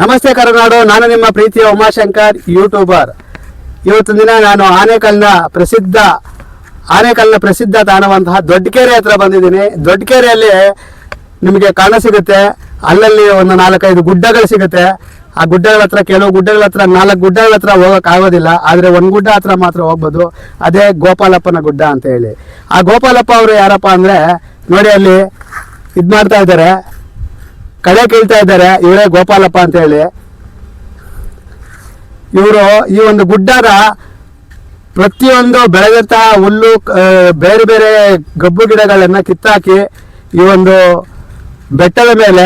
ನಮಸ್ತೆ ಕರುನಾಡು, ನಾನು ನಿಮ್ಮ ಪ್ರೀತಿಯ ಉಮಾಶಂಕರ್, ಯೂಟ್ಯೂಬರ್. ಇವತ್ತಿನ ದಿನ ನಾನು ಆನೇಕಲ್ನ ಪ್ರಸಿದ್ಧ ಆನೇಕಲ್ನ ಪ್ರಸಿದ್ಧ ತಾಣವಂತಹ ದೊಡ್ಡಕೆರೆ ಹತ್ರ ಬಂದಿದ್ದೀನಿ. ದೊಡ್ಡಕೆರೆಯಲ್ಲಿ ನಿಮಗೆ ಕಾಣ ಸಿಗುತ್ತೆ. ಅಲ್ಲಲ್ಲಿ ಒಂದು ನಾಲ್ಕೈದು ಗುಡ್ಡಗಳು ಸಿಗುತ್ತೆ. ಆ ಗುಡ್ಡಗಳ ಹತ್ರ, ಕೆಲವು ಗುಡ್ಡಗಳ ಹತ್ರ, ನಾಲ್ಕು ಗುಡ್ಡಗಳ ಹತ್ರ ಆಗೋದಿಲ್ಲ. ಆದ್ರೆ ಒಂದ್ ಗುಡ್ಡ ಹತ್ರ ಮಾತ್ರ ಹೋಗ್ಬೋದು. ಅದೇ ಗೋಪಾಲಪ್ಪನ ಗುಡ್ಡ ಅಂತ ಹೇಳಿ. ಆ ಗೋಪಾಲಪ್ಪ ಅವರು ಯಾರಪ್ಪ ಅಂದ್ರೆ, ನೋಡಿ ಅಲ್ಲಿ ಇದ್ ಮಾಡ್ತಾ ಇದ್ದಾರೆ. ಕಳೆ ಕೇಳ್ತಾ ಇದ್ದಾರೆ, ಇವರೇ ಗೋಪಾಲಪ್ಪ ಅಂತ ಹೇಳಿ. ಇವರು ಈ ಒಂದು ಗುಡ್ಡದ ಪ್ರತಿಯೊಂದು ಬೆಳೆದಂತ ಹುಲ್ಲು ಬೇರೆ ಬೇರೆ ಗಬ್ಬು ಗಿಡಗಳನ್ನ ಕಿತ್ತಾಕಿ ಈ ಒಂದು ಬೆಟ್ಟದ ಮೇಲೆ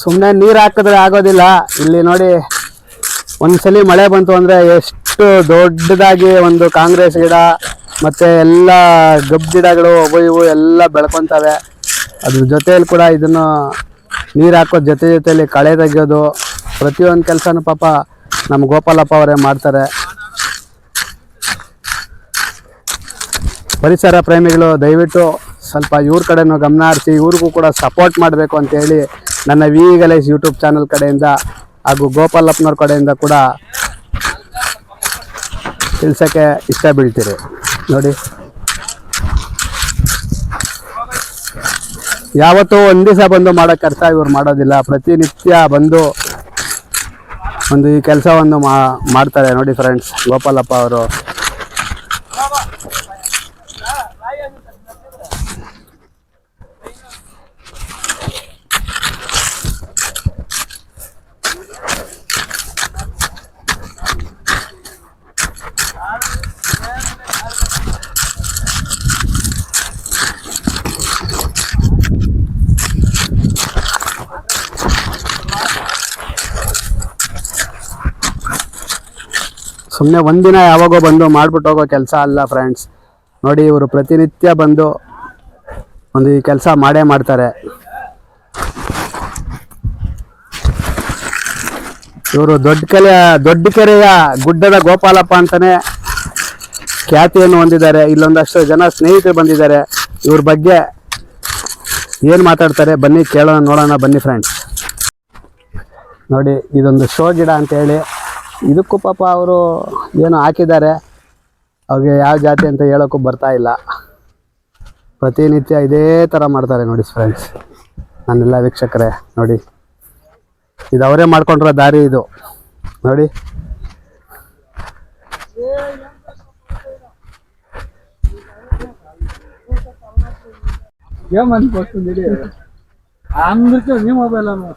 ಸುಮ್ಮನೆ ನೀರು ಹಾಕಿದ್ರೆ ಆಗೋದಿಲ್ಲ. ಇಲ್ಲಿ ನೋಡಿ ಒಂದ್ಸಲಿ ಮಳೆ ಬಂತು ಅಂದ್ರೆ ಎಷ್ಟು ದೊಡ್ಡದಾಗಿ ಒಂದು ಕಾಂಗ್ರೆಸ್ ಗಿಡ ಮತ್ತೆ ಎಲ್ಲ ಗಬ್ಬು ಗಿಡಗಳು ಅವು ಇವು ಎಲ್ಲ ಬೆಳ್ಕೊತವೆ. ಅದ್ರ ಜೊತೆಯಲ್ಲಿ ಕೂಡ ಇದನ್ನು ನೀರು ಹಾಕೋದು ಜೊತೆ ಜೊತೆಯಲ್ಲಿ ಕಳೆ ತೆಗೆಯೋದು, ಪ್ರತಿಯೊಂದು ಕೆಲಸನೂ ಪಾಪ ನಮ್ಮ ಗೋಪಾಲಪ್ಪ ಅವರೇ ಮಾಡ್ತಾರೆ. ಪರಿಸರ ಪ್ರೇಮಿಗಳು, ದಯವಿಟ್ಟು ಸ್ವಲ್ಪ ಇವ್ರ ಕಡೆನೂ ಗಮನ ಹರಿಸಿ, ಇವ್ರಿಗೂ ಕೂಡ ಸಪೋರ್ಟ್ ಮಾಡಬೇಕು ಅಂತ ಹೇಳಿ ನನ್ನ ವಿ ಗಲೇಶ್ ಯೂಟ್ಯೂಬ್ ಚಾನಲ್ ಕಡೆಯಿಂದ ಹಾಗೂ ಗೋಪಾಲಪ್ಪನವ್ರ ಕಡೆಯಿಂದ ಕೂಡ ತಿಳ್ಸೋಕ್ಕೆ ಇಷ್ಟ ಬೀಳ್ತೀರಿ ನೋಡಿ. ಯಾವತ್ತೂ ಒಂದು ದಿವಸ ಬಂದು ಮಾಡೋ ಕೆಲಸ ಇವ್ರು ಮಾಡೋದಿಲ್ಲ. ಪ್ರತಿನಿತ್ಯ ಬಂದು ಒಂದು ಈ ಕೆಲಸವನ್ನು ಮಾಡ್ತಾರೆ ನೋಡಿ ಫ್ರೆಂಡ್ಸ್ ಗೋಪಾಲಪ್ಪ ಅವರು. ಸುಮ್ಮನೆ ಒಂದಿನ ಯಾವಾಗೋ ಬಂದು ಮಾಡಿಬಿಟ್ಟು ಹೋಗೋ ಕೆಲಸ ಅಲ್ಲ ಫ್ರೆಂಡ್ಸ್ ನೋಡಿ ಇವರು ಪ್ರತಿನಿತ್ಯ ಬಂದು ಒಂದು ಈ ಕೆಲಸ ಮಾಡೇ ಮಾಡ್ತಾರೆ. ಇವರು ದೊಡ್ಡ ಕೆರೆ ದೊಡ್ಡ ಕೆರೆಯ ಗುಡ್ಡದ ಗೋಪಾಲಪ್ಪ ಅಂತಾನೆ ಖ್ಯಾತಿಯನ್ನು ಹೊಂದಿದ್ದಾರೆ. ಇಲ್ಲೊಂದಷ್ಟು ಜನ ಸ್ನೇಹಿತರು ಬಂದಿದ್ದಾರೆ. ಇವ್ರ ಬಗ್ಗೆ ಏನು ಮಾತಾಡ್ತಾರೆ ಬನ್ನಿ ಕೇಳೋಣ, ನೋಡೋಣ, ಬನ್ನಿ ಫ್ರೆಂಡ್ಸ್ ನೋಡಿ, ಇದೊಂದು ಶೋ ಗಿಡ ಅಂತ ಹೇಳಿ ಇದಕ್ಕೂ ಪಾಪ ಅವರು ಏನು ಹಾಕಿದ್ದಾರೆ. ಅವ್ರಿಗೆ ಯಾವ ಜಾತಿ ಅಂತ ಹೇಳೋಕ್ಕೂ ಬರ್ತಾ ಇಲ್ಲ. ಪ್ರತಿನಿತ್ಯ ಇದೇ ಥರ ಮಾಡ್ತಾರೆ ನೋಡಿ ಫ್ರೆಂಡ್ಸ್ ನನ್ನೆಲ್ಲ ವೀಕ್ಷಕರೇ, ನೋಡಿ. ಇದು ಅವರೇ ಮಾಡ್ಕೊಂಡಿರೋ ದಾರಿ ಇದು. ನೋಡಿ. ಏನ್ ಅನ್ಕೋತೀನಿ ಅಂದ್ರೆ ನಿಮ್ಮ ಮೊಬೈಲ್ ಅನ್ನು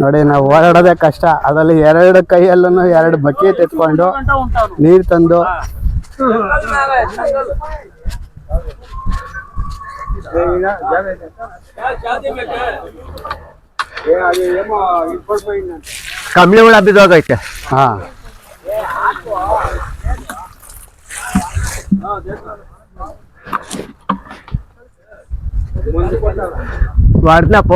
ನೋಡಿ ನಾವು ಓಡಾಡೋದೇ ಕಷ್ಟ. ಅದರಲ್ಲಿ ಎರಡು ಕೈಯಲ್ಲೂ ಎರಡು ಬಕ್ಕಿ ತೆತ್ಕೊಂಡು ನೀರು ತಂದು. ಕಮ್ಮಿ ಹುಳ ಬಿದ್ದೋಗೈತೆ. ಹಾ. ಹೊಡ್ದಪ್ಪ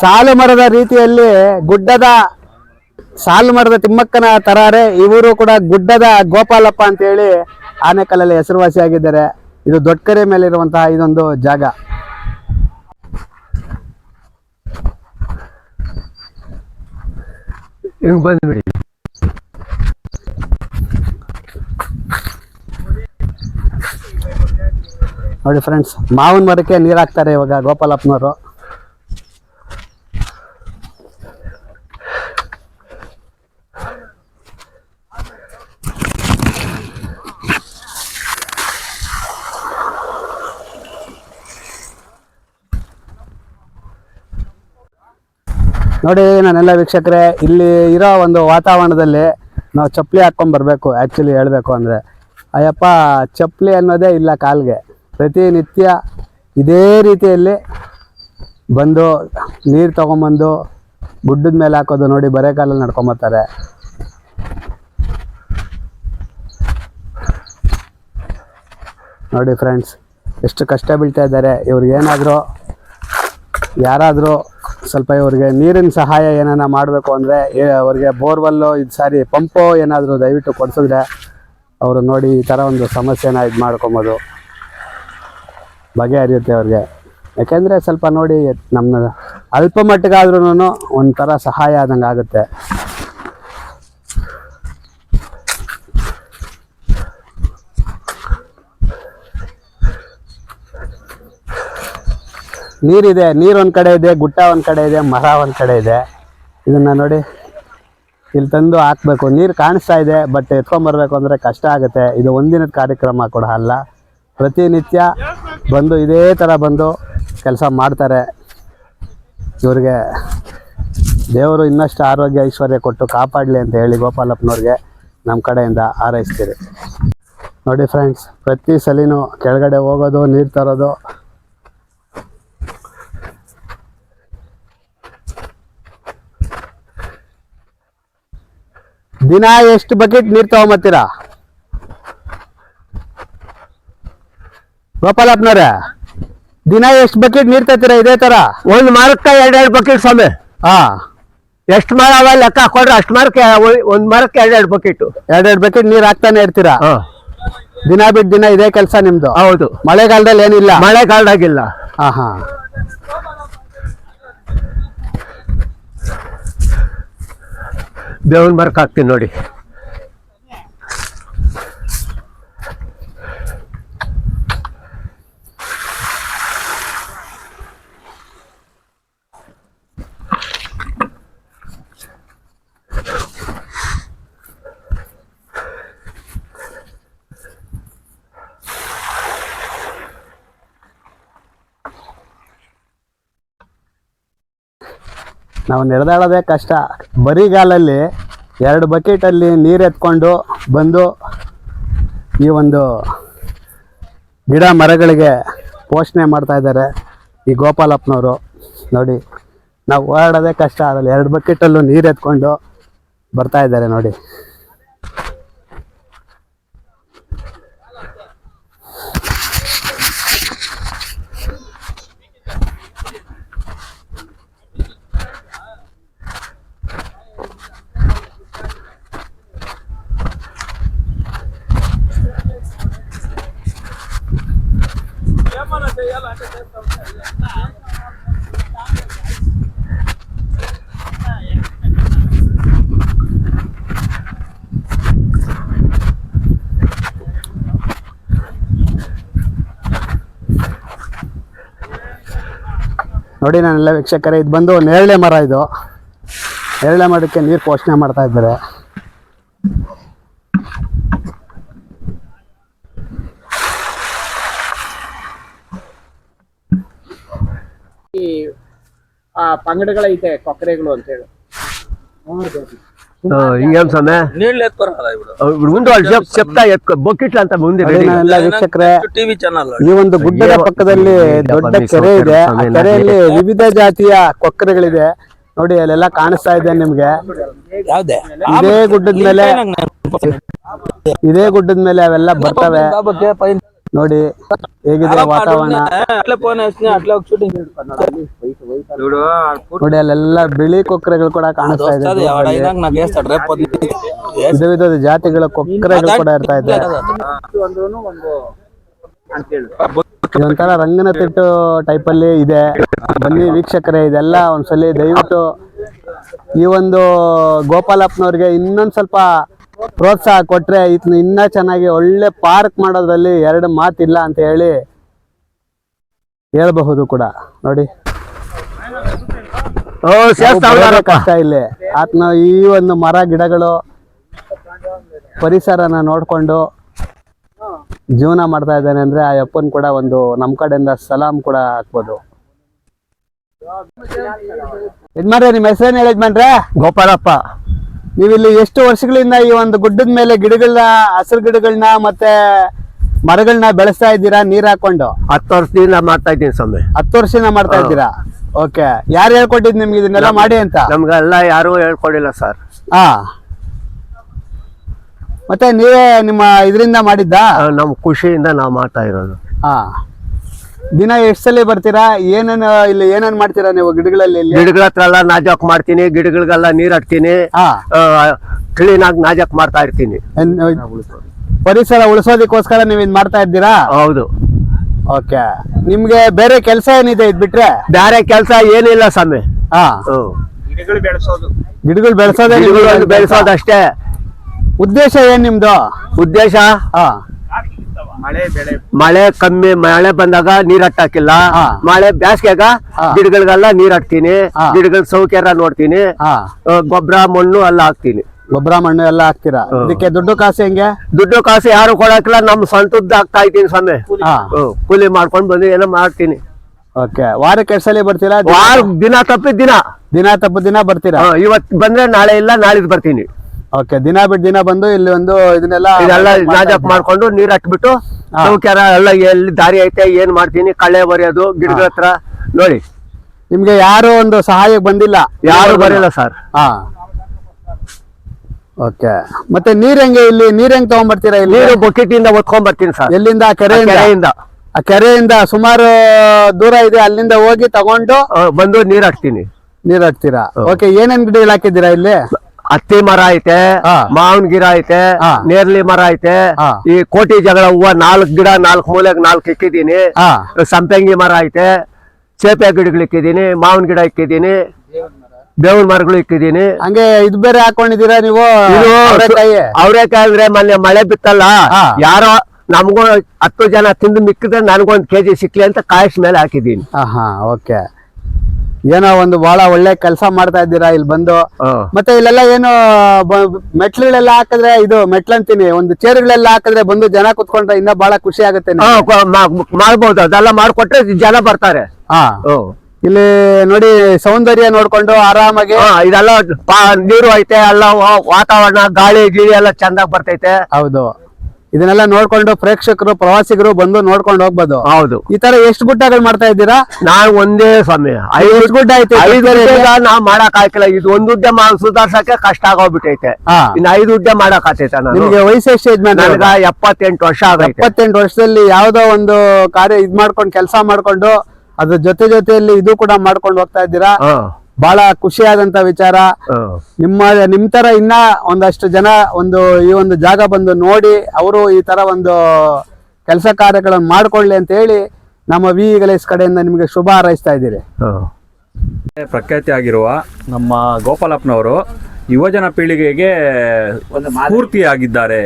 ಸಾಲು ಮರದ ರೀತಿಯಲ್ಲಿ ಗುಡ್ಡದ ಸಾಲು ಮರದ ತಿಮ್ಮಕ್ಕನ ತರಾರೆ ಇವರು ಕೂಡ ಗುಡ್ಡದ ಗೋಪಾಲಪ್ಪ ಅಂತ ಹೇಳಿ ಆನೆಕಲ್ಲಲ್ಲಿ ಹೆಸರುವಾಸಿಯಾಗಿದ್ದಾರೆ. ಇದು ದೊಡ್ಡಕೆರೆ ಮೇಲೆ ಇರುವಂತಹ ಇದೊಂದು ಜಾಗ. ಬಂದ್ಬಿಡಿ. ನೋಡಿ ಫ್ರೆಂಡ್ಸ್ ಮಾವಿನ ಮರಕ್ಕೆ ನೀರು ಹಾಕ್ತಾರೆ ಇವಾಗ ಗೋಪಾಲಪ್ಪನವರು. ನೋಡಿ ನಾನೆಲ್ಲ ವೀಕ್ಷಕರೇ, ಇಲ್ಲಿ ಇರೋ ಒಂದು ವಾತಾವರಣದಲ್ಲಿ ನಾವು ಚಪ್ಪಲಿ ಹಾಕ್ಕೊಂಡು ಬರಬೇಕು ಆ್ಯಕ್ಚುಲಿ ಹೇಳಬೇಕು ಅಂದರೆ. ಅಯ್ಯಪ್ಪ, ಚಪ್ಪಲಿ ಅನ್ನೋದೇ ಇಲ್ಲ ಕಾಲ್ಗೆ. ಪ್ರತಿನಿತ್ಯ ಇದೇ ರೀತಿಯಲ್ಲಿ ಬಂದು ನೀರು ತೊಗೊಂಬಂದು ಗುಡ್ಡದ ಮೇಲೆ ಹಾಕೋದು ನೋಡಿ ಬರೇ ಕಾಲಲ್ಲಿ ನಡ್ಕೊಂಬರ್ತಾರೆ ನೋಡಿ ಫ್ರೆಂಡ್ಸ್ ಎಷ್ಟು ಕಷ್ಟ ಬೀಳ್ತಾ ಇದ್ದಾರೆ. ಇವ್ರಿಗೇನಾದರೂ ಯಾರಾದರೂ ಸ್ವಲ್ಪ ಇವ್ರಿಗೆ ನೀರಿನ ಸಹಾಯ ಏನಾರ ಮಾಡಬೇಕು ಅಂದರೆ ಅವ್ರಿಗೆ ಬೋರ್ವೆಲ್ಲು, ಇದು ಸಾರಿ ಪಂಪು ಏನಾದರೂ ದಯವಿಟ್ಟು ಕೊಡಿಸಿದ್ರೆ, ಅವರು ನೋಡಿ ಈ ಥರ ಒಂದು ಸಮಸ್ಯೆನ ಇದು ಮಾಡ್ಕೊಬೋದು. ಬಗೆಹರಿಯುತ್ತೆ ಅವ್ರಿಗೆ. ಯಾಕೆಂದರೆ ಸ್ವಲ್ಪ ನೋಡಿ ನಮ್ಮ ಅಲ್ಪ ಮಟ್ಟಿಗಾದ್ರೂ ಒಂಥರ ಸಹಾಯ ಆದಂಗೆ ಆಗುತ್ತೆ. ನೀರಿದೆ, ನೀರು ಒಂದು ಕಡೆ ಇದೆ ಗುಟ್ಟ ಒಂದು ಕಡೆ ಇದೆ, ಮರ ಒಂದು ಕಡೆ ಇದೆ. ಇದನ್ನು ನೋಡಿ ಇಲ್ಲಿ ತಂದು ಹಾಕ್ಬೇಕು. ನೀರು ಕಾಣಿಸ್ತಾ ಇದೆ ಬಟ್ ಎತ್ಕೊಂಬರ್ಬೇಕು ಅಂದರೆ ಕಷ್ಟ ಆಗುತ್ತೆ. ಇದು ಒಂದಿನದ ಕಾರ್ಯಕ್ರಮ ಕೂಡ ಅಲ್ಲ. ಪ್ರತಿನಿತ್ಯ ಬಂದು ಇದೇ ಥರ ಬಂದು ಕೆಲಸ ಮಾಡ್ತಾರೆ. ಇವ್ರಿಗೆ ದೇವರು ಇನ್ನಷ್ಟು ಆರೋಗ್ಯ, ಐಶ್ವರ್ಯ ಕೊಟ್ಟು ಕಾಪಾಡಲಿ ಅಂತ ಹೇಳಿ ಗೋಪಾಲಪ್ಪನವ್ರಿಗೆ ನಮ್ಮ ಕಡೆಯಿಂದ ಹಾರೈಸ್ತೀರಿ. ನೋಡಿ ಫ್ರೆಂಡ್ಸ್ ಪ್ರತಿ ಸಲಿನೂ ಕೆಳಗಡೆ ಹೋಗೋದು, ನೀರು ತರೋದು. ದಿನ ಎಷ್ಟು ಬಕೆಟ್ ನೀರು ತಗೊಂಬತ್ತೀರಾ? ಗೋಪಾಲಪ್ಪನವ್ರೆ ದಿನ ಎಷ್ಟು ಬಕೆಟ್ ನೀರ್ ತರ್ತೀರ ಇದೇ ತರ? ಒಂದು ಮರಕ್ಕೆ ಎರಡು ಬಕೆಟ್ ಸ್ವಾಮಿ. ಹಾ. ಎಷ್ಟು ಮರ ಅವ ಲೆಕ್ಕ ಹಾಕೊಂಡ್ರೆ ಅಷ್ಟು ಮರಕ್ಕೆ ಒಂದು ಮರಕ್ಕೆ ಬಕೆಟ್. ಎರಡು ಎರಡೆರಡು ಬಕೆಟ್ ನೀರು ಹಾಕ್ತಾನೆ ಇರ್ತೀರಾ? ದಿನ ಬಿಟ್ಟು ದಿನ ಇದೇ ಕೆಲಸ ನಿಮ್ದು? ಹೌದು. ಮಳೆಗಾಲದಲ್ಲಿ ಏನಿಲ್ಲ? ಮಳೆಗಾಲದಾಗಿಲ್ಲ. ಹಾ ಹಾ. ಬೇವಿನ ಮರಕ್ಕೆ ಹಾಕ್ತೀನಿ ನೋಡಿ. ನಾವು ನಡೆದಾಡೋದೇ ಕಷ್ಟ. ಬರಿಗಾಲಲ್ಲಿ ಎರಡು ಬಕೆಟಲ್ಲಿ ನೀರು ಎತ್ಕೊಂಡು ಬಂದು ಈ ಒಂದು ಗಿಡ ಮರಗಳಿಗೆ ಪೋಷಣೆ ಮಾಡ್ತಾ ಇದ್ದಾರೆ ಈ ಗೋಪಾಲಪ್ಪನವರು. ನೋಡಿ, ನಾವು ಓಡಾಡೋದೇ ಕಷ್ಟ. ಅದರಲ್ಲಿ ಎರಡು ಬಕೆಟಲ್ಲೂ ನೀರು ಎತ್ಕೊಂಡು ಬರ್ತಾ ಇದ್ದಾರೆ ನೋಡಿ. ನೋಡಿ ನಾನೆಲ್ಲ ವೀಕ್ಷಕರೇ ಇದು ಬಂದು ನೇರಳೆ ಮರ ಇದು. ನೇರಳೆ ಮರಕ್ಕೆ ನೀರು ಪೋಷಣೆ ಮಾಡ್ತಾ ಇದ್ದಾರೆ ಆ ಪಂಗಡಗಳೈತೆ ಕೊಕ್ಕರೆಗಳು ಅಂತ ಹೇಳಿ. ಅಂತ ಮುಂದೆ ಬೆಳಿ. ಈ ಒಂದು ಗುಡ್ಡದ ಪಕ್ಕದಲ್ಲಿ ದೊಡ್ಡ ಕೆರೆ ಇದೆ. ಆ ಕೆರೆಯಲ್ಲಿ ವಿವಿಧ ಜಾತಿಯ ಕೊಕ್ಕರೆಗಳಿದೆ. ನೋಡಿ ಅಲ್ಲೆಲ್ಲ ಕಾಣಿಸ್ತಾ ಇದೆ ನಿಮ್ಗೆ. ಇದೇ ಗುಡ್ಡದ ಮೇಲೆ ಇದೇ ಗುಡ್ಡದ ಮೇಲೆ ಅವೆಲ್ಲ ಬರ್ತವೆ. ನೋಡಿ ಹೇಗಿದೆ ವಾತಾವರಣ? ನೋಡಿ ಅಲ್ಲೆಲ್ಲ ಬಿಳಿ ಕೊಕ್ಕರೆಗಳು ಕೂಡ ಕಾಣಿಸ್ತಾ ಇದೆ ವಿಧ ವಿಧದ ಜಾತಿಗಳ ಕೊಕ್ಕರೆಗಳು ಕೂಡ ಇರ್ತಾ ಇದೆ. ಇದೊಂಥರ ರಂಗನ ತಿಟ್ಟು ಟೈಪ್ ಅಲ್ಲಿ ಇದೆ. ಬನ್ನಿ ವೀಕ್ಷಕರೇ ಇದೆಲ್ಲ ಒಂದ್ಸಲಿ ದಯವಿಟ್ಟು ಈ ಒಂದು ಗೋಪಾಲಪ್ಪನವ್ರಿಗೆ ಇನ್ನೊಂದ್ ಸ್ವಲ್ಪ ಪ್ರೋತ್ಸಾಹ ಕೊಟ್ರೆ ಇದನ್ನ ಇನ್ನ ಚೆನ್ನಾಗಿ ಒಳ್ಳೆ ಪಾರ್ಕ್ ಮಾಡೋದ್ರಲ್ಲಿ ಎರಡು ಮಾತಿಲ್ಲ ಅಂತ ಹೇಳಿ ಹೇಳ್ಬಹುದು ಕೂಡ. ನೋಡಿ. ಕಷ್ಟ ಇಲ್ಲಿ. ಆತ್ನ ಈ ಒಂದು ಮರ ಗಿಡಗಳು ಪರಿಸರನ ನೋಡ್ಕೊಂಡು ಜೀವನ ಮಾಡ್ತಾ ಇದ್ದಾನೆ ಅಂದ್ರೆ ಆ ಯಪ್ಪನ್ ಕೂಡ ಒಂದು ನಮ್ ಕಡೆಯಿಂದ ಸಲಾಂ ಕೂಡ ಹಾಕ್ಬೋದು. ಯಜಮಾನ್ರೆ ನಿಮ್ಮ ಹೆಸರೇನು ಹೇಳಿದ್ ಮಾಡ್ರೆ ಗೋಪಾಲಪ್ಪ. ನೀವು ಇಲ್ಲಿ ಎಷ್ಟು ವರ್ಷಗಳಿಂದ ಈ ಒಂದು ಗುಡ್ಡದ ಮೇಲೆ ಗಿಡಗಳನ್ನ ಹಸಿರು ಗಿಡಗಳನ್ನ ಮತ್ತೆ ಮರಗಳನ್ನ ಬೆಳೆಸ್ತಾ ಇದ್ದೀರಾ ನೀರ್ ಹಾಕೊಂಡು? ಹತ್ತು ವರ್ಷದಿಂದ ಮಾಡ್ತಾ ಇದ್ದೀನಿ ಸ್ವಾಮಿ. ಹತ್ತು ವರ್ಷದಿಂದ ಮಾಡ್ತಾ ಇದ್ದೀರಾ? ಓಕೆ. ಯಾರು ಹೇಳ್ಕೊಟ್ಟಿದ್ ನಿಮ್ಗೆ ಇದನ್ನೆಲ್ಲ ಮಾಡಿ ಅಂತ? ನಮ್ಗೆಲ್ಲ ಯಾರು ಹೇಳ್ಕೊಡಿಲ್ಲ ಸರ್. ಹಾ. ಮತ್ತೆ ನೀವೇ ನಿಮ್ಮ ಇದರಿಂದ ಮಾಡಿದ್ದ? ನಮ್ ಖುಷಿಯಿಂದ ನಾವು ಮಾಡ್ತಾ ಇರೋದು. ಹಾ. ದಿನ ಎಷ್ಟ್ ಸಲ ಬರ್ತೀರಾ? ಏನೇನು ಇಲ್ಲಿ ಏನೇನ್ ಮಾಡ್ತೀರಾ ನೀವು ಗಿಡಗಳಲ್ಲಿ ಇಲ್ಲಿ? ಗಿಡಗಳ ಹತ್ರ ಎಲ್ಲ ನಾಜಾಕ್ ಮಾಡ್ತೀನಿ ಗಿಡಗಳಿಗೆಲ್ಲ ನೀರ್ ಹಾಕ್ತೀನಿ ಹಾ. ಕ್ಲೀನ್ ಆಗಿ ನಾಜಾಕ್ ಮಾಡ್ತಾ ಇರ್ತೀನಿ. ಏನ್- ಪರಿಸರ ಉಳಿಸೋದಕ್ಕೋಸ್ಕರ ನೀವ್ ಇದ್ ಮಾಡ್ತಾ ಇದ್ದೀರಾ? ಹೌದು. ಓಕೆ. ನಿಮ್ಗೆ ಬೇರೆ ಕೆಲಸ ಏನಿದೆ ಇದ್ ಬಿಟ್ರೆ? ಬೇರೆ ಕೆಲಸ ಏನಿಲ್ಲ ಸ್ವಾಮಿ. ಗಿಡಗಳು ಬೆಳೆಸೋದು. ಗಿಡಗಳು ಬೆಳೆಸೋದೇ ಗಿಡಗಳು ಬೆಳೆಸೋದಷ್ಟೇ. ಉದ್ದೇಶ ಏನ್ ನಿಮ್ದು? ಉದ್ದೇಶ? ಹಾ. ಮಳೆ ಕಮ್ಮಿ ಮಳೆ ಬಂದಾಗ ನೀರ್ ಹಾಕಿಲ್ಲ ಮಳೆ ಬ್ಯಾಸ್ಗೆಗ. ಗಿಡಗಳಿಗೆಲ್ಲ ನೀರ್ ಹಾಕ್ತೀನಿ. ಗಿಡಗಳ ಸೌಕರ್ಯ ನೋಡ್ತೀನಿ. ಗೊಬ್ಬರ ಮಣ್ಣು ಎಲ್ಲ ಹಾಕ್ತೀನಿ. ಗೊಬ್ಬರ ಮಣ್ಣು ಎಲ್ಲ ಹಾಕ್ತೀರಾ? ಅದಕ್ಕೆ ಇದಕ್ಕೆ ದುಡ್ಡು ಕಾಸು ಹೆಂಗೆ? ದುಡ್ಡು ಕಾಸು ಯಾರು ಕೊಡಕ್ಕಿಲ್ಲ ನಮ್ ಸ್ವಂತದ್ದು ಹಾಕ್ತಾ ಇದ್ದೀನಿ ಸ್ವಾಮಿ. ಕೂಲಿ ಮಾಡ್ಕೊಂಡ್ ಬಂದು ಏನೋ ಮಾಡ್ತೀನಿ. ಓಕೆ. ವಾರಕ್ಕೆ ಎರಡ್ ಸಲ ಬರ್ತೀರಾ? ವಾರ ದಿನ? ತಪ್ಪಿದ ದಿನ. ದಿನ ತಪ್ಪು ದಿನ ಬರ್ತೀರಾ? ಇವತ್ತು ಇವತ್ ಬಂದ್ರೆ ನಾಳೆ ಇಲ್ಲ ನಾಳಿದ್ ಬರ್ತೀನಿ. ಓಕೆ ದಿನ ಬಿಟ್ಟು ದಿನ ಬಂದು ಇಲ್ಲಿ ಒಂದು ಇದನ್ನೆಲ್ಲ ಇದೆಲ್ಲ ಮಾಡ್ತಾ ಮಾಡ್ಕೊಂಡು ನೀರ್ ಹಾಕ್ಬಿಟ್ಟು ಎಲ್ಲ ಎಲ್ಲಿ ದಾರಿ ಐತೆ ಏನ್ ಮಾಡ್ತೀನಿ ಕಳೆ ಬರೆಯೋದು ಗಿಡಗಳ ಹತ್ರ ನೋಡಿ. ನಿಮ್ಗೆ ಯಾರು ಒಂದು ಸಹಾಯ ಬಂದಿಲ್ಲ? ಯಾರು ಬರಲ್ಲ ಸರ್. ಹಾ. ಓಕೆ ಮತ್ತೆ ನೀರ್ ಹೆಂಗೆ ಇಲ್ಲಿ ನೀರ್ ಹೆಂಗ್ ತಗೊಂಡ್ಬರ್ತೀರಾ ಇಲ್ಲಿ? ನೀರು ಬಕೆಟ್ ಇಂದ ಒತ್ಕೊಂಡ್ ಬರ್ತೀನಿ ಸರ್. ಎಲ್ಲಿಂದ? ಕೆರೆಯಿಂದ? ಆ ಕೆರೆಯಿಂದ ಸುಮಾರು ದೂರ ಇದೆ ಅಲ್ಲಿಂದ ಹೋಗಿ ತಗೊಂಡು ಬಂದು ನೀರ್ ಹಾಕ್ತೀನಿ. ನೀರ್ ಹಾಕ್ತೀರಾ? ಓಕೆ ಏನೇನ್ ಗಿಡಗಳು ಹಾಕಿದ್ದೀರಾ ಇಲ್ಲಿ? ಹತ್ತಿ ಮರ ಐತೆ. ಮಾವಿನ ಗಿಡ ಐತೆ. ನೇರ್ಲಿ ಮರ ಐತೆ ಈ ಕೋಟಿ ಜಗಳ ಹೂವ ನಾಲ್ಕು ಗಿಡ ನಾಲ್ಕು ಮೂಲೆಗೆ ನಾಲ್ಕು ಇಕ್ಕಿದೀನಿ ಹಾ. ಸಂಪಂಗಿ ಮರ ಐತೆ ಸೇಪೆ ಗಿಡಗಳು ಇಕ್ಕಿದೀನಿ ಮಾವಿನ ಗಿಡ ಇಕ್ಕಿದೀನಿ ಬೇವಿನ ಮರಗಳು ಇಕ್ಕಿದೀನಿ ಹಂಗೆ ಇದು ಬೇರೆ ಹಾಕೊಂಡಿದ್ದೀರಾ ನೀವು? ಅವರೆಕಾಯಿ? ಅಂದ್ರೆ ಮೊನ್ನೆ ಮಳೆ ಬಿತ್ತಲ್ಲ. ಯಾರೋ ನಮಗೂ ಹತ್ತು ಜನ ತಿಂದು ಮಿಕ್ಕಿದ್ರೆ ನನಗೊಂದು ಕೆಜಿ ಸಿಕ್ಲಿ ಅಂತ ಕಾಯಿಸ್ ಮೇಲೆ ಹಾಕಿದೀನಿ ಓಕೆ. ಏನೋ ಒಂದು ಬಹಳ ಒಳ್ಳೆ ಕೆಲಸ ಮಾಡ್ತಾ ಇದ್ದೀರಾ ಇಲ್ಲಿ ಬಂದು. ಮತ್ತೆ ಇಲ್ಲೆಲ್ಲ ಏನು ಮೆಟ್ಲುಗಳೆಲ್ಲ ಹಾಕಿದ್ರೆ ಇದು ಮೆಟ್ಲಂತೀನಿ ಒಂದು ಚೇರ್ಗಳೆಲ್ಲ ಹಾಕಿದ್ರೆ ಬಂದು ಜನ ಕುತ್ಕೊಂಡ್ರೆ ಇನ್ನ ಬಹಳ ಖುಷಿ ಆಗುತ್ತೆ ಮಾಡ್ಬೋದು ಅದೆಲ್ಲ ಮಾಡ್ಕೊಟ್ರೆ ಜನ ಬರ್ತಾರೆ. ಇಲ್ಲಿ ನೋಡಿ ಸೌಂದರ್ಯ ನೋಡ್ಕೊಂಡು ಆರಾಮಾಗಿ. ಇದೆಲ್ಲ ನೀರು ಐತೆ ಎಲ್ಲ ವಾತಾವರಣ ಗಾಳಿ ಗಿಳಿ ಎಲ್ಲ ಚಂದಾಗ್ ಬರ್ತೈತೆ. ಹೌದು. ಇದನ್ನೆಲ್ಲ ನೋಡ್ಕೊಂಡು ಪ್ರೇಕ್ಷಕರು ಪ್ರವಾಸಿಗರು ಬಂದು ನೋಡ್ಕೊಂಡು ಹೋಗ್ಬೋದು. ಹೌದು. ಈ ತರ ಎಷ್ಟು ಗುಡ್ಡಗಳು ಮಾಡ್ತಾ ಇದ್ದೀರಾ? ನಾನ್ ಒಂದೇ ಸಮಯ ಐದು ಗುಡ್ಡ ಐತೆ ಐದು ನಾ ಮಾಡಕ್ ಹಾಕಿಲ್ಲ ಇದು ಒಂದ್ ಉದ್ಯಮ ಸುಧಾರ್ಸಕ್ಕೆ ಕಷ್ಟ ಆಗೋಗ್ಬಿಟ್ಟೈತೆ. ಇನ್ನು ಐದು ಗುಡ್ಡ ಮಾಡಕ್ ಆತೈತೆ ನಾನು. ನಿಮ್ಗೆ ವಯಸ್ಸು ಎಷ್ಟು ಯಜಮಾನ ನನಗ ಎಪ್ಪತ್ತೆಂಟು ವರ್ಷ ಆಗೈತೆ ಎಪ್ಪತ್ತೆಂಟು ವರ್ಷದಲ್ಲಿ ಯಾವ್ದೋ ಒಂದು ಕಾರ್ಯ ಇದ್ ಮಾಡ್ಕೊಂಡು ಕೆಲಸ ಮಾಡ್ಕೊಂಡು ಅದ್ರ ಜೊತೆ ಜೊತೆಯಲ್ಲಿ ಇದು ಕೂಡ ಮಾಡ್ಕೊಂಡು ಹೋಗ್ತಾ ಇದ್ದೀರಾ? ಬಹಳ ಖುಷಿಯಾದಂತ ವಿಚಾರ. ನಿಮ್ಮ ನಿಮ್ ತರ ಇನ್ನ ಒಂದಷ್ಟು ಜನ ಒಂದು ಈ ಒಂದು ಜಾಗ ಬಂದು ನೋಡಿ ಅವರು ಈ ತರ ಒಂದು ಕೆಲಸ ಕಾರ್ಯಗಳನ್ನು ಮಾಡ್ಕೊಳ್ಳಿ ಅಂತ ಹೇಳಿ ನಮ್ಮ ವಿ ಗಲೇಶ್ ಕಡೆಯಿಂದ ನಿಮಗೆ ಶುಭ ಹಾರೈಸ್ತಾ ಇದ್ದೀರಿ. ಪ್ರಖ್ಯಾತಿ ಆಗಿರುವ ನಮ್ಮ ಗೋಪಾಲಪ್ಪನವರು ಯುವಜನ ಪೀಳಿಗೆಗೆ ಒಂದು ಸ್ಫೂರ್ತಿಯಾಗಿದ್ದಾರೆ.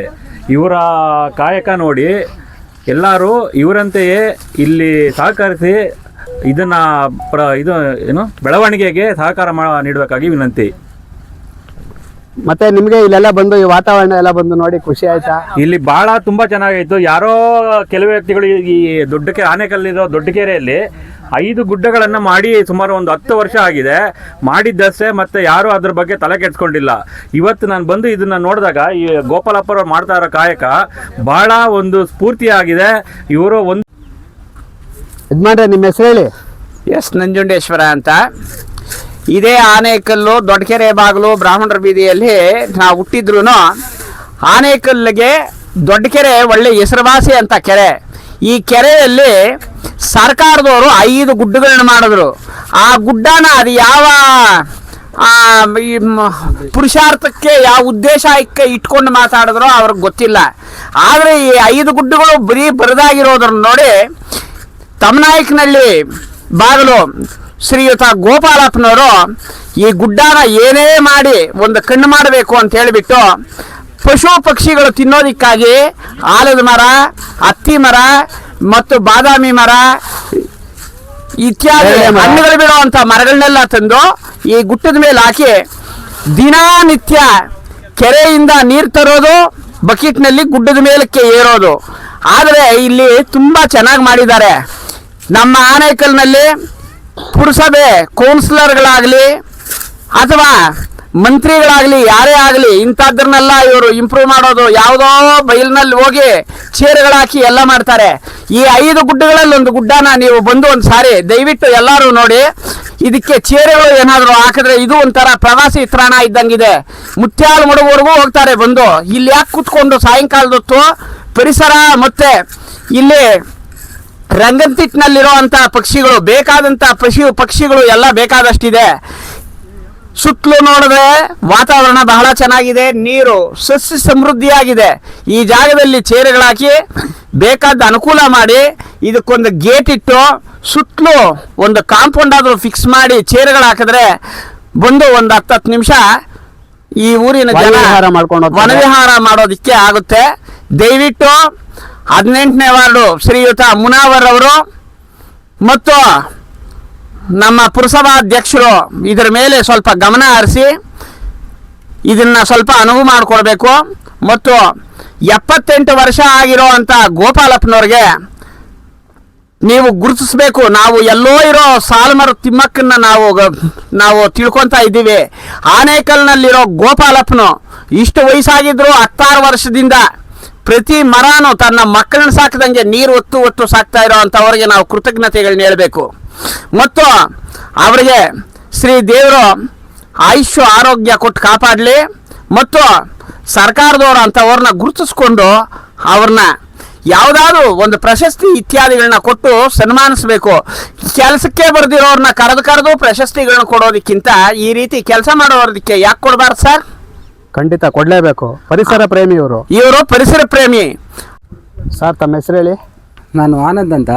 ಇವರ ಕಾಯಕ ನೋಡಿ ಎಲ್ಲರೂ ಇವರಂತೆಯೇ ಇಲ್ಲಿ ಸಹಕರಿಸಿ ಇದನ್ನ ಪ್ರ ಇದು ಏನು? ಬೆಳವಣಿಗೆಗೆ ಸಹಕಾರ ಮಾ ನೀಡಬೇಕಾಗಿ ವಿನಂತಿ. ಮತ್ತೆ ನಿಮ್ಗೆ ಇಲ್ಲೆಲ್ಲ ಬಂದು ಈ ವಾತಾವರಣ ಎಲ್ಲ ಬಂದು ನೋಡಿ ಖುಷಿ ಆಯ್ತಾ? ಇಲ್ಲಿ ಬಹಳ ತುಂಬಾ ಚೆನ್ನಾಗಿತ್ತು ಯಾರೋ ಕೆಲವು ವ್ಯಕ್ತಿಗಳು ಈ ದೊಡ್ಡ ಕೆರೆ ಆನೆಕಲ್ಲಿರೋ ದೊಡ್ಡ ಕೆರೆಯಲ್ಲಿ ಐದು ಗುಡ್ಡಗಳನ್ನ ಮಾಡಿ ಸುಮಾರು ಒಂದು ಹತ್ತು ವರ್ಷ ಆಗಿದೆ. ಮಾಡಿದ್ದಷ್ಟೇ ಮತ್ತೆ ಯಾರು ಅದ್ರ ಬಗ್ಗೆ ತಲೆ ಕೆಡ್ಸ್ಕೊಂಡಿಲ್ಲ. ಇವತ್ತು ನಾನು ಬಂದು ಇದನ್ನ ನೋಡಿದಾಗ ಈ ಗೋಪಾಲಪ್ಪರವ್ರು ಮಾಡ್ತಾ ಇರೋ ಕಾಯಕ ಬಹಳ ಒಂದು ಸ್ಫೂರ್ತಿಯಾಗಿದೆ. ಇವರು ಒಂದು ಯಜಮಾನ್ರೆ ನಿಮ್ಮ ಹೆಸರು ಹೇಳಿ. ಎಸ್ ನಂಜುಂಡೇಶ್ವರ ಅಂತ. ಇದೇ ಆನೇಕಲ್ಲು ದೊಡ್ಡಕೆರೆ ಬಾಗಿಲು ಬ್ರಾಹ್ಮಣರ ಬೀದಿಯಲ್ಲಿ ನಾವು ಹುಟ್ಟಿದ್ರು ಆನೇಕಲ್ಲಿಗೆ ದೊಡ್ಡಕೆರೆ ಒಳ್ಳೆ ಹೆಸರುವಾಸಿ ಅಂತ ಕೆರೆ. ಈ ಕೆರೆಯಲ್ಲಿ ಸರ್ಕಾರದವರು ಐದು ಗುಡ್ಡಗಳನ್ನ ಮಾಡಿದ್ರು. ಆ ಗುಡ್ಡನ ಅದು ಯಾವ ಪುರುಷಾರ್ಥಕ್ಕೆ ಯಾವ ಉದ್ದೇಶ ಇಕ್ಕ ಇಟ್ಕೊಂಡು ಮಾತಾಡಿದ್ರು ಅವ್ರಿಗೆ ಗೊತ್ತಿಲ್ಲ. ಆದರೆ ಈ ಐದು ಗುಡ್ಡಗಳು ಬರೀ ಬರದಾಗಿರೋದ್ರನ್ನ ನೋಡಿ ತಮ್ಮನಾಯಕನಲ್ಲಿ ಬಾಗಿಲು ಶ್ರೀಯುತ ಗೋಪಾಲಪ್ಪನವರು ಈ ಗುಡ್ಡಾನ ಏನೇ ಮಾಡಿ ಒಂದು ಕಣ್ಣು ಮಾಡಬೇಕು ಅಂತ ಹೇಳಿಬಿಟ್ಟು ಪಶು ಪಕ್ಷಿಗಳು ತಿನ್ನೋದಿಕ್ಕಾಗಿ ಆಲದ ಮರ ಹತ್ತಿ ಮರ ಮತ್ತು ಬಾದಾಮಿ ಮರ ಇತ್ಯಾದಿ ಹಣ್ಣುಗಳು ಬಿಡುವಂತ ಮರಗಳನ್ನೆಲ್ಲ ತಂದು ಈ ಗುಟ್ಟದ ಮೇಲೆ ಹಾಕಿ ದಿನಾನಿತ್ಯ ಕೆರೆಯಿಂದ ನೀರು ತರೋದು ಬಕೆಟ್ನಲ್ಲಿ ಗುಡ್ಡದ ಮೇಲಕ್ಕೆ ಏರೋದು. ಆದರೆ ಇಲ್ಲಿ ತುಂಬಾ ಚೆನ್ನಾಗಿ ಮಾಡಿದ್ದಾರೆ. ನಮ್ಮ ಆನೇಕಲ್ನಲ್ಲಿ ಪುರಸಭೆ ಕೌನ್ಸಿಲರ್ಗಳಾಗಲಿ ಅಥವಾ ಮಂತ್ರಿಗಳಾಗಲಿ, ಯಾರೇ ಆಗಲಿ ಇಂಥದ್ರನ್ನೆಲ್ಲ ಇವರು ಇಂಪ್ರೂವ್ ಮಾಡೋದು ಯಾವುದೋ ಬೈಲ್ನಲ್ಲಿ ಹೋಗಿ ಚೇರ್ಗಳಾಕಿ ಎಲ್ಲ ಮಾಡ್ತಾರೆ. ಈ ಐದು ಗುಡ್ಡಗಳಲ್ಲಿ ಒಂದು ಗುಡ್ಡನ ನೀವು ಬಂದು ಒಂದು ಸಾರಿ ದಯವಿಟ್ಟು ಎಲ್ಲರೂ ನೋಡಿ, ಇದಕ್ಕೆ ಚೇರುಗಳು ಏನಾದರೂ ಹಾಕಿದ್ರೆ ಇದು ಒಂಥರ ಪ್ರವಾಸಿ ತಾಣ ಇದ್ದಂಗಿದೆ. ಮುತ್ಯಾಲ ಮಡುವವರೆಗೂ ಹೋಗ್ತಾರೆ ಬಂದು. ಇಲ್ಲಿ ಯಾಕೆ ಕೂತ್ಕೊಂಡು ಸಾಯಂಕಾಲದೊತ್ತು ಪರಿಸರ ಮತ್ತೆ ಇಲ್ಲಿ ರಂಗಂತಿಟ್ಟಿನಲ್ಲಿರುವಂಥ ಪಕ್ಷಿಗಳು ಬೇಕಾದಂತಹ ಪಶು ಪಕ್ಷಿಗಳು ಎಲ್ಲ ಬೇಕಾದಷ್ಟಿದೆ. ಸುತ್ತಲೂ ನೋಡಿದ್ರೆ ವಾತಾವರಣ ಬಹಳ ಚೆನ್ನಾಗಿದೆ ನೀರು ಸಸ್ಯ ಸಮೃದ್ಧಿಯಾಗಿದೆ. ಈ ಜಾಗದಲ್ಲಿ ಚೇರುಗಳಾಕಿ ಬೇಕಾದ ಅನುಕೂಲ ಮಾಡಿ ಇದಕ್ಕೊಂದು ಗೇಟ್ ಇಟ್ಟು ಸುತ್ತಲೂ ಒಂದು ಕಾಂಪೌಂಡ್ ಆದರೂ ಫಿಕ್ಸ್ ಮಾಡಿ ಚೇರ್ಗಳು ಹಾಕಿದ್ರೆ ಬಂದು ಒಂದು ಹತ್ತು ಹತ್ತು ನಿಮಿಷ ಈ ಊರಿನ ಜನ. ವನವಿಹಾರ ಮಾಡೋದಕ್ಕೆ ಆಗುತ್ತೆ. ದಯವಿಟ್ಟು ಹದಿನೆಂಟನೇ ವಾರ್ಡು ಶ್ರೀಯುತ ಮುನಾವರ್ ಅವರು ಮತ್ತು ನಮ್ಮ ಪುರಸಭಾಧ್ಯಕ್ಷರು ಇದರ ಮೇಲೆ ಸ್ವಲ್ಪ ಗಮನ ಹರಿಸಿ ಇದನ್ನ ಸ್ವಲ್ಪ ಅನುವು ಮಾಡಿಕೊಡ್ಬೇಕು ಮತ್ತು ಎಪ್ಪತ್ತೆಂಟು ವರ್ಷ ಆಗಿರೋ ಅಂತ ಗೋಪಾಲಪ್ಪನವ್ರಿಗೆ ನೀವು ಗುರುತಿಸ್ಬೇಕು. ನಾವು ಎಲ್ಲೋ ಇರೋ ಸಾಲ್ಮರ ತಿಮ್ಮಕ್ಕನ್ನ ನಾವು ನಾವು ತಿಳ್ಕೊತಾ ಇದ್ದೀವಿ. ಆನೇಕಲ್ನಲ್ಲಿರೋ ಗೋಪಾಲಪ್ಪನು ಇಷ್ಟು ವಯಸ್ಸಾಗಿದ್ರು ಹತ್ತಾರು ವರ್ಷದಿಂದ ಪ್ರತಿ ಮರನು ತನ್ನ ಮಕ್ಕಳನ್ನ ಸಾಕಿದಂಗೆ ನೀರು ಒತ್ತು ಒತ್ತು ಸಾಕ್ತಾ ಇರೋ ಅಂಥವ್ರಿಗೆ ನಾವು ಕೃತಜ್ಞತೆಗಳನ್ನ ಹೇಳಬೇಕು. ಮತ್ತು ಅವರಿಗೆ ಶ್ರೀ ದೇವರು ಆಯುಷ್ಯ, ಆರೋಗ್ಯ ಕೊಟ್ಟು ಕಾಪಾಡಲಿ. ಮತ್ತು ಸರ್ಕಾರದವರು ಅಂಥವ್ರನ್ನ ಗುರುತಿಸ್ಕೊಂಡು ಅವ್ರನ್ನ ಯಾವುದಾದ್ರೂ ಒಂದು ಪ್ರಶಸ್ತಿ ಇತ್ಯಾದಿಗಳನ್ನ ಕೊಟ್ಟು ಸನ್ಮಾನಿಸಬೇಕು. ಕೆಲಸಕ್ಕೆ ಬರೆದಿರೋರನ್ನ ಕರೆದು ಕರೆದು ಪ್ರಶಸ್ತಿಗಳನ್ನ ಕೊಡೋದಕ್ಕಿಂತ ಈ ರೀತಿ ಕೆಲಸ ಮಾಡೋದಕ್ಕೆ ಯಾಕೆ ಕೊಡಬಾರ್ದು ಸರ್? ಖಂಡಿತ ಕೊಡ್ಲೇಬೇಕು. ಪರಿಸರ ಪ್ರೇಮಿ ಇವರು ಇವರು ಪರಿಸರ ಪ್ರೇಮಿ. ಸರ್ ತಮ್ಮ ಹೆಸರು ಹೇಳಿ. ನಾನು ಆನಂದ್ ಅಂತ.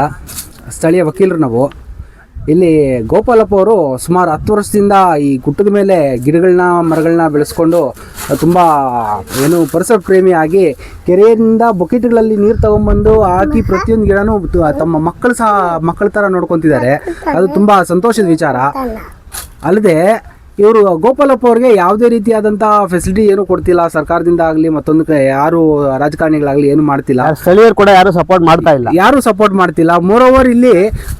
ಸ್ಥಳೀಯ ವಕೀಲರು ನಾವು. ಇಲ್ಲಿ ಗೋಪಾಲಪ್ಪ ಅವರು ಸುಮಾರು ಹತ್ತು ವರ್ಷದಿಂದ ಈ ಗುಟ್ಟದ ಮೇಲೆ ಗಿಡಗಳನ್ನ ಮರಗಳನ್ನ ಬೆಳೆಸ್ಕೊಂಡು ತುಂಬ ಏನು ಪರಿಸರ ಪ್ರೇಮಿ ಆಗಿ ಕೆರೆಯಿಂದ ಬೊಕೆಟ್ಗಳಲ್ಲಿ ನೀರು ತಗೊಂಬಂದು ಹಾಕಿ ಪ್ರತಿಯೊಂದು ಗಿಡನೂ ತಮ್ಮ ಮಕ್ಕಳು ಸಹ ಮಕ್ಕಳ ಥರ ನೋಡ್ಕೊತಿದ್ದಾರೆ. ಅದು ತುಂಬ ಸಂತೋಷದ ವಿಚಾರ. ಅಲ್ಲದೆ ಇವರು ಗೋಪಾಲಪ್ಪ ಅವ್ರಿಗೆ ಯಾವುದೇ ರೀತಿಯಾದಂತಹ ಫೆಸಿಲಿಟಿ ಏನು ಕೊಡ್ತಿಲ್ಲ. ಸರ್ಕಾರದಿಂದ ಆಗಲಿ ಮತ್ತೊಂದು ಯಾರು ರಾಜಕಾರಣಿಗಳಾಗಲಿ ಏನು ಮಾಡ್ತಿಲ್ಲ. ಯಾರ್ ಸ್ಥಳೀಯರು ಕೂಡ ಯಾರು ಸಪೋರ್ಟ್ ಮಾಡ್ತಾ ಇಲ್ಲ. ಯಾರು ಸಪೋರ್ಟ್ ಮಾಡ್ತಿಲ್ಲ. ಮೋರ್ ಓವರ್ ಇಲ್ಲಿ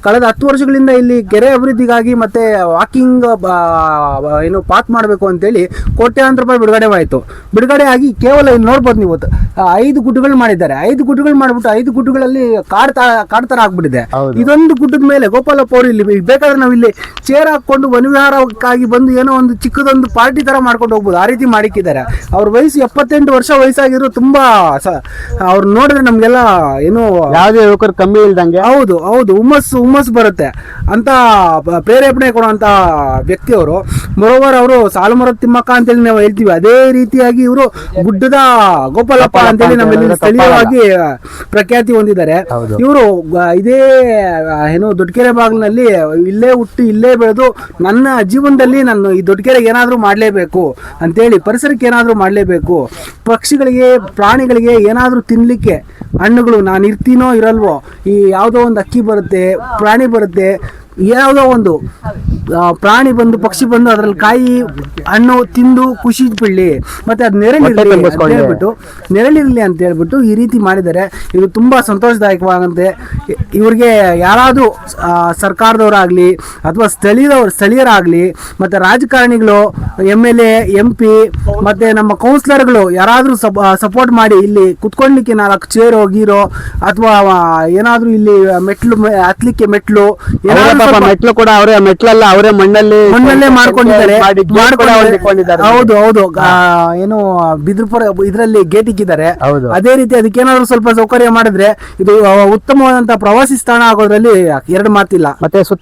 ಕಳೆದ ಹತ್ತು ವರ್ಷಗಳಿಂದ ಇಲ್ಲಿ ಕೆರೆ ಅಭಿವೃದ್ಧಿಗಾಗಿ ಮತ್ತೆ ವಾಕಿಂಗ್ ಏನು ಪಾತ್ ಮಾಡಬೇಕು ಅಂತೇಳಿ ಕೋಟ್ಯಾಂತರ ರೂಪಾಯಿ ಬಿಡುಗಡೆ ಆಯಿತು. ಬಿಡುಗಡೆ ಆಗಿ ಕೇವಲ ಇಲ್ಲಿ ನೋಡ್ಬೋದು ನೀವು. ಐದು ಗುಡ್ಡಗಳು ಮಾಡಿದ್ದಾರೆ. ಐದು ಗುಡ್ಡಗಳು ಮಾಡಿಬಿಟ್ಟು ಐದು ಗುಡ್ಡಗಳಲ್ಲಿ ಕಾಡ್ ಕಾಡ್ ಥರ ಆಗ್ಬಿಟ್ಟಿದೆ. ಇದೊಂದು ಗುಡ್ಡದ ಮೇಲೆ ಗೋಪಾಲಪ್ಪ ಅವರು ಇಲ್ಲಿ ಬೇಕಾದ್ರೆ ನಾವು ಇಲ್ಲಿ ಚೇರ್ ಹಾಕೊಂಡು ವನವಿಹಾರಕ್ಕಾಗಿ ಬಂದು ಏನೋ ಒಂದು ಚಿಕ್ಕದೊಂದು ಪಾರ್ಟಿ ತರ ಮಾಡ್ಕೊಂಡು ಹೋಗ್ಬೋದು. ಆ ರೀತಿ ಮಾಡಿಕ್ಕಿದ್ದಾರೆ. ಅವ್ರ ವಯಸ್ಸು ಎಪ್ಪತ್ತೆಂಟು ವರ್ಷ ವಯಸ್ಸಾಗಿರೋ ತುಂಬಾ ಅವ್ರು ನೋಡಿದ್ರೆ ನಮ್ಗೆಲ್ಲ ಏನು ಯಾವುದೇ ಯುವಕರು ಕಮ್ಮಿ ಇಲ್ದಂಗೆ. ಹೌದು ಹೌದು. ಹುಮ್ಮಸ್ಸು ಹುಮ್ಮಸ್ ಬರುತ್ತೆ. ಅಂತ ಪ್ರೇರೇಪಣೆ ಕೊಡುವಂತ ವ್ಯಕ್ತಿ ಅವರು. ಮೊರೋವರ್ ಅವರು ಸಾಲುಮರ ತಿಮ್ಮಕ್ಕ ಅಂತೇಳಿ ನಾವು ಹೇಳ್ತೀವಿ. ಅದೇ ರೀತಿಯಾಗಿ ಇವರು ಗುಡ್ಡದ ಗೋಪಾಲಪ್ಪ ಅಂತೇಳಿ ನಮ್ಮಲ್ಲಿ ಸ್ಥಳೀಯವಾಗಿ ಪ್ರಖ್ಯಾತಿ ಹೊಂದಿದ್ದಾರೆ. ಹೌದು. ಇವರು ಇದೇ ಏನು ದೊಡ್ಡಕೆರೆ ಬಾಗಿಲಿನಲ್ಲಿ ಇಲ್ಲೇ ಹುಟ್ಟಿ ಇಲ್ಲೇ ಬೆಳೆದು ನನ್ನ ಜೀವನದಲ್ಲಿ ನಾನು ಈ ದೊಡ್ಡಗೆರೆಗೆ ಏನಾದರೂ ಮಾಡಲೇಬೇಕು ಅಂತೇಳಿ ಪರಿಸರಕ್ಕೆ ಏನಾದರೂ ಮಾಡಲೇಬೇಕು, ಪಕ್ಷಿಗಳಿಗೆ, ಪ್ರಾಣಿಗಳಿಗೆ ಏನಾದರೂ ತಿನ್ನಲಿಕ್ಕೆ ಹಣ್ಣುಗಳು ನಾನು ಇರ್ತೀನೋ ಇರಲ್ವೋ, ಈ ಯಾವುದೋ ಒಂದು ಅಕ್ಕಿ ಬರುತ್ತೆ, ಪ್ರಾಣಿ ಬರುತ್ತೆ, ಯಾವುದೋ ಒಂದು ಪ್ರಾಣಿ ಬಂದು ಪಕ್ಷಿ ಬಂದು ಅದ್ರಲ್ಲಿ ಕಾಯಿ ಹಣ್ಣು ತಿಂದು ಖುಷಿ ಬಿಡ್ಲಿ ಮತ್ತೆ ಅದು ನೆರಳಿರ್ಲಿ ಅಂತ. ಹೇಳ್ಬಿಟ್ಟು ನೆರಳಿರಲಿ ಅಂತ ಹೇಳ್ಬಿಟ್ಟು ಈ ರೀತಿ ಮಾಡಿದ್ದಾರೆ. ಇದು ತುಂಬಾ ಸಂತೋಷದಾಯಕವಾಗಂತೆ. ಇವ್ರಿಗೆ ಯಾರಾದರೂ ಸರ್ಕಾರದವರಾಗಲಿ ಅಥವಾ ಸ್ಥಳೀಯದವ್ರು ಸ್ಥಳೀಯರಾಗಲಿ ಮತ್ತು ರಾಜಕಾರಣಿಗಳು M L A M P ಮತ್ತು ನಮ್ಮ ಕೌನ್ಸಿಲರ್ಗಳು ಯಾರಾದರೂ ಸಪೋರ್ಟ್ ಮಾಡಿ ಇಲ್ಲಿ ಕುತ್ಕೊಳ್ಳಿಕ್ಕೆ ನಾಲ್ಕು ಚೇರೋ ಗೀರೋ ಅಥವಾ ಏನಾದರೂ ಇಲ್ಲಿ ಮೆಟ್ಲು ಹತ್ಲಿಕ್ಕೆ ಮೆಟ್ಲು ಮೆಟ್ಲು ಕೂಡ ಅವರೇ ಮೆಟ್ಲೆಲ್ಲ ಅವರೇ ಮಣ್ಣಲ್ಲಿ ಮಣ್ಣಲ್ಲೇ ಮಾಡ್ಕೊಂಡಿದ್ದಾರೆ. ಹೌದು ಹೌದು. ಏನು ಬಿದ್ರಪುರ ಇದರಲ್ಲಿ ಗೇಟ್ ಇಕ್ಕಿದ್ದಾರೆ. ಹೌದು. ಅದೇ ರೀತಿ ಅದಕ್ಕೇನಾದ್ರು ಸ್ವಲ್ಪ ಸೌಕರ್ಯ ಮಾಡಿದ್ರೆ ಇದು ಉತ್ತಮವಾದಂತಹ ಉತ್ತಮವಾದಂತ ಪ್ರವಾಸಿ ಸ್ಥಾನ ಆಗೋದ್ರಲ್ಲಿ ಎರಡು ಮಾತಿಲ್ಲ. ಮತ್ತೆ ಸುತ್ತ